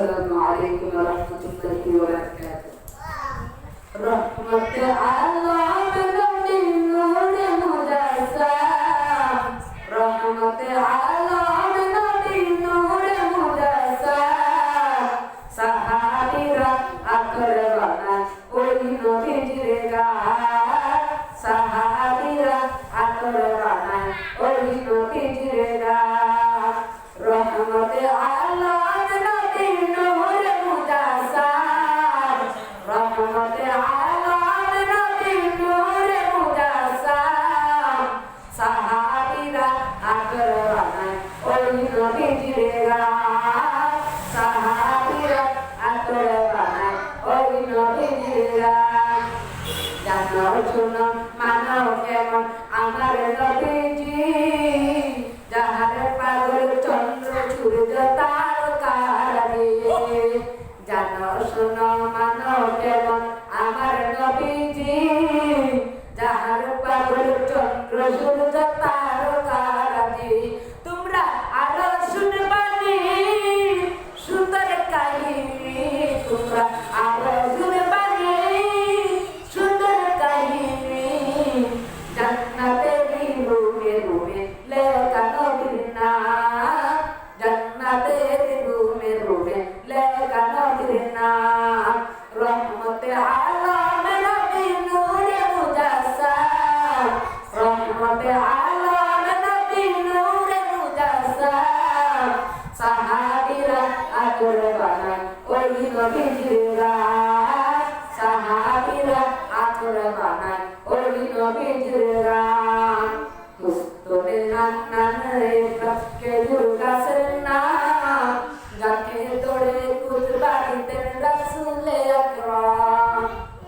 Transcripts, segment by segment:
আলাইকুম ওয়া রাহমাতুল্লাহি ওয়া বারাকাতুহু রহমত আলম নবী নূরে মুজাসসাম রহমত আলম নবী নূরে মুজাসসাম সাহাবীরা আকরবানা ওই নবীজির গান সাহাবীরা আকরবানা ওই নবীজির গান রহমত আলম শুনো মানব কেমন আমার নবীজি যাহার পাগল চন্দ্র সূর্য তারকারে জানো শুনো মানব কেমন আমার নবীজি যাহার পাগল চন্দ্র সূর্য নবীর নাম রহমতে আলম নবী নূরে মুজাসসাম রহমতে আলম নবী নূরে মুজাসসাম সাহাবীরা আকরবানা ওই নবীজির গান সাহাবীরা আকরবানা ওই নবীজির গান মুস্তরে নান্নানে প্রকে দুর্গাসের নাম যাকে তোড়ে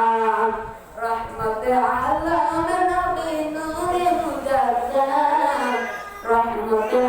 সাহাবাইকেরা রহমতে আলম নবী নূরে মুজাসসাম রহমতে